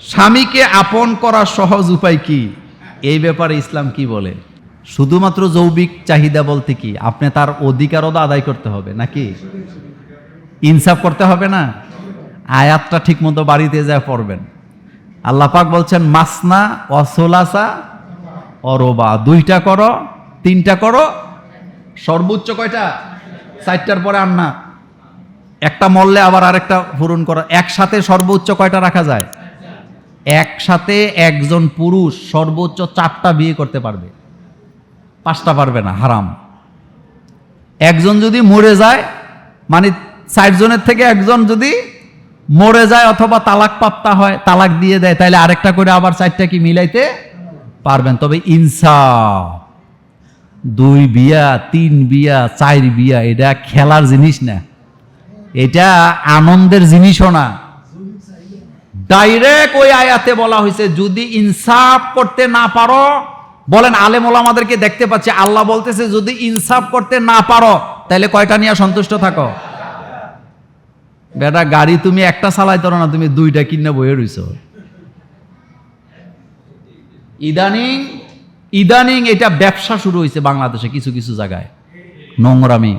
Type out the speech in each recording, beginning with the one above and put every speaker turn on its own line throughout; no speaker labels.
স্বামীকে আপন করার সহজ উপায় কি? এই ব্যাপারে ইসলাম কি বলে? শুধুমাত্র যৌবিক চাহিদা বলতে কি? আপনি তার অধিকারও আদায় করতে হবে, নাকি? ইনসাফ করতে হবে না? আয়াতটা ঠিক মতো বাড়িতে যা পড়বেন। আল্লাহ পাক বলছেন, মাসনা অসোলাসা অরবা দুইটা করো, তিনটা করো। সর্বোচ্চ কয়টা? চারটার পরে আর না একটা মরলে আবার আরেকটা পূরণ করা। একসাথে সর্বোচ্চ কয়টা রাখা যায়? একসাথে একজন পুরুষ সর্বোচ্চ চারটা বিয়ে করতে পারবে। পাঁচটা পারবে না, হারাম। একজন যদি মরে যায় মানে চারজনের থেকে একজন যদি মরে যায় অথবা তালাক প্রাপ্তা হয়, তালাক দিয়ে দেয়, তাহলে আরেকটা করে আবার চারটা কি মিলাইতে পারবেন। তবে ইনসাফ দুই বিয়া, তিন বিয়া, চার বিয়া, এটা খেলার জিনিস না। এটা আনন্দের জিনিসও না। ডাইরেক্ট ওই আয়াতে বলা হয়েছে, যদি ইনসাফ করতে না পারো, বলেন আলেম আমাদেরকে দেখতে পাচ্ছি, আল্লাহ বলতেছে, যদি ইনসাফ করতে না পারো তাহলে কয়টা নিয়ে সন্তুষ্ট থাকো? বেটা, গাড়ি তুমি একটা চালাইতে পারো না, তুমি দুইটা কিনে বয়ে রইছ। ইদানিং ইদানিং এটা ব্যবসা শুরু হয়েছে বাংলাদেশে কিছু কিছু জায়গায়। নোংরামি।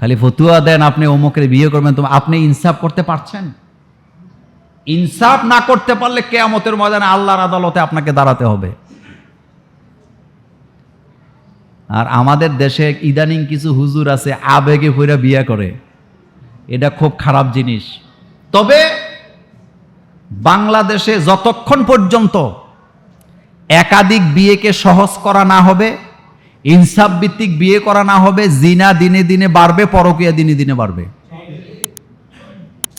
খালি ফতুয়া দেন, আপনি অমুকের বিয়ে করবেন, তো আপনি ইনসাফ করতে পারছেন? ইনসাফ না করতে পারলে কেয়ামতের ময়দানে আল্লাহর আদালতে আপনাকে দাঁড়াতে হবে। আর আমাদের দেশে ইদানিং কিছু হুজুর আছে, আবেগে পইরা বিয়ে করে। এটা খুব খারাপ জিনিস। তবে বাংলাদেশে যতক্ষণ পর্যন্ত একাধিক বিয়েকে সহজ করা না হবে, ইনসাফ ভিত্তিক বিয়ে করা না হবে, জিনা দিনে দিনে বাড়বে, পরকিয়া দিনে দিনে বাড়বে।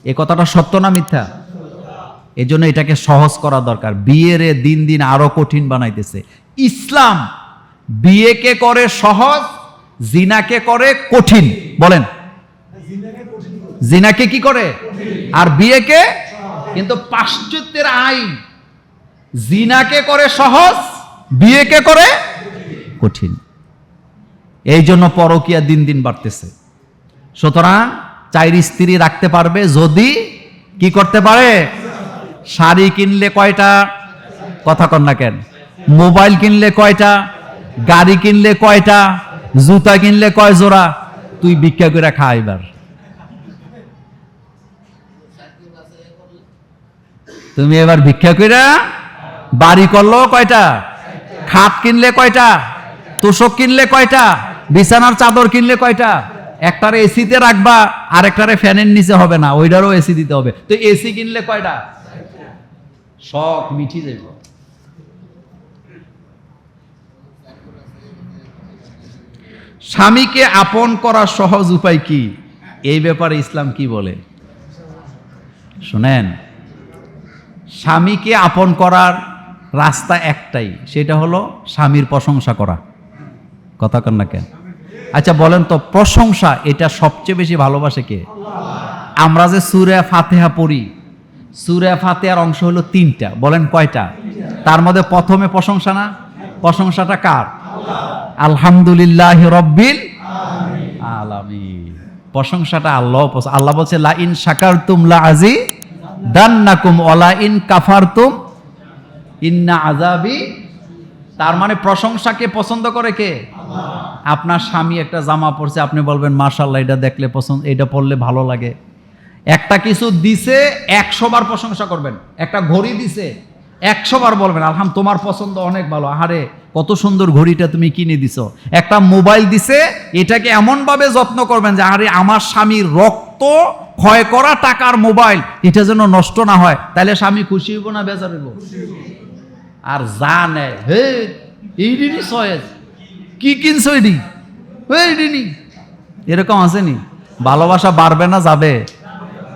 এ কথাটা সত্য না মিথ্যা? এই জন্য এটাকে সহজ করা দরকার। বিয়েরে দিন দিন আরও কঠিন বানাইতেছে। ইসলাম বিয়েকে করে সহজ, জিনাকে করে কঠিন। বলেন। জিনাকে কি করে? আর বিয়েকে? কিন্তু পাশ্চাত্যের আইন। জিনাকে করে সহজ, বিয়েকে করে কঠিন। এই জন্য পরকিয়া দিন দিন বাড়তেছে। সুতরাং চাইর স্ত্রী রাখতে পারবে যদি কি করতে পারে? শাড়ি কিনলে কয়টা? কথা কন না কেন। মোবাইল কিনলে কয়টা? গাড়ি কিনলে কয়টা? জুতা কিনলে কয় জোড়া? তুই ভিক্ষা করে খা এবার। তুমি এবার ভিক্ষা কইরা বাড়ি করল কয়টা? খাট কিনলে কয়টা? তোষক কিনলে কয়টা? বিছানার চাদর কিনলে কয়টা? একটারে এসিতে রাখবা আর একটারে ফ্যানের নিচে হবে না, ওইটারও এসি দিতে হবে। তো এসি কিনলে কয়টা? শখ মিঠি যাইব স্বামীকে আপন করার সহজ উপায় কি? এই ব্যাপারে ইসলাম কি বলে? শুনেন, স্বামীকে আপন করার রাস্তা একটাই, সেটা হলো স্বামীর প্রশংসা করা। কথা কন না কেন? আচ্ছা বলেন তো, প্রশংসা এটা সবচেয়ে বেশি ভালোবাসে কে? আমরা যে সুরে ফাতেহা পড়ি সুরে ফাতেহার অংশ হলো তিনটা। বলেন কয়টা? তার মধ্যে প্রথমে প্রশংসা না? প্রশংসাটা কার? আলহামদুলিল্লাহ রব্বিল আলামিন। প্রশংসাটা আল্লাহ আল্লাহ বলছে লা ইন শাকারতুম লা আজি দান্নাকুম ওয়ালা ইন কাফারতুম ইন্না আযাবি। তার মানে প্রশংসাকে পছন্দ করে কে? আপনার স্বামী একটা জামা পরছে, আপনি বলবেন মাশাল্লাহ এটা দেখলে পছন্দ এটা পরলে ভালো লাগে। একটা কিছু দিছে একশো বার প্রশংসা করবেন। একটা ঘড়ি দিছে একশো বার বলবেন, আলহাম, তোমার পছন্দ অনেক ভালো। আহারে, কত সুন্দর ঘড়িটা তুমি কিনে দিছো। একটা মোবাইল দিছে, এটাকে এমনভাবে যত্ন করবেন যে আরে আমার স্বামীর রক্ত ক্ষয় করা টাকার মোবাইল, এটা যেন নষ্ট না হয়। তাহলে স্বামী খুশি হইব না বেজার হইব? আর যা নেয়, হে, এই দিনই সয়েজ, কি কিনছো এডি? এরকম আসেনি ভালোবাসা বাড়বে না, যাবে।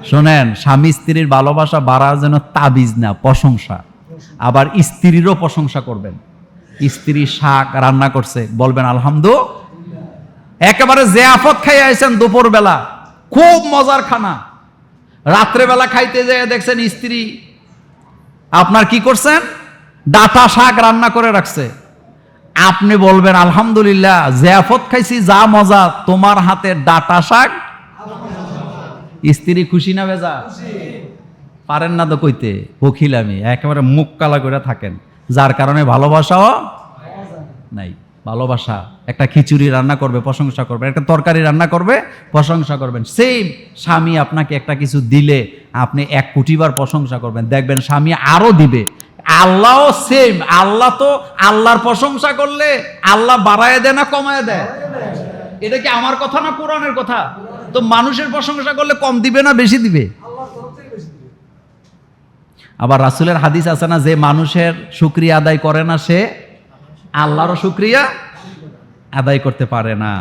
শোনেন, স্বামী স্ত্রীর ভালোবাসা বাড়ার জন্য তাবিজ না, প্রশংসা। আবার স্ত্রীরও প্রশংসা করবেন। স্ত্রী শাক রান্না করছে, বলবেন আলহামদু একেবারে জেয়াফত খাই আইছেন দুপুর বেলা খুব মজার খানা। রাত্রেবেলা খাইতে যেয়ে দেখছেন স্ত্রী আপনার কি করছেন? ডাটা শাক রান্না করে রাখছে। আপনি বলবেন, আলহামদুলিল্লাহ, জেয়াফত খাইছি, যা মজা, তোমার হাতে ডাটা শাক স্ত্রী খুশি না বেজা পারেন না তো কইতে বকিল আমি একেবারে মুখ কালা করে থাকেন। যার কারণে ভালোবাসাও নাই। ভালোবাসা একটা খিচুড়ি রান্না করবে প্রশংসা করবে একটা তরকারি রান্না করবে প্রশংসা করবেন। সেম স্বামী আপনাকে একটা কিছু দিলে আপনি এক কোটিবার প্রশংসা করবেন। দেখবেন স্বামী আরও দিবে। আল্লাহও সেম আল্লাহ তো আল্লাহর প্রশংসা করলে আল্লাহ বাড়ায় দেয় না কমায় দেয়। এটা কি আমার কথা না কোরআনের কথা? তো মানুষের প্রশংসা করলে কম দিবে না বেশি দিবে? আবার রাসুলের হাদিস আছে না যে মানুষের সুক্রিয়া আদায় করে না সে আল্লাহরও সুক্রিয়া আদায় করতে পারে না।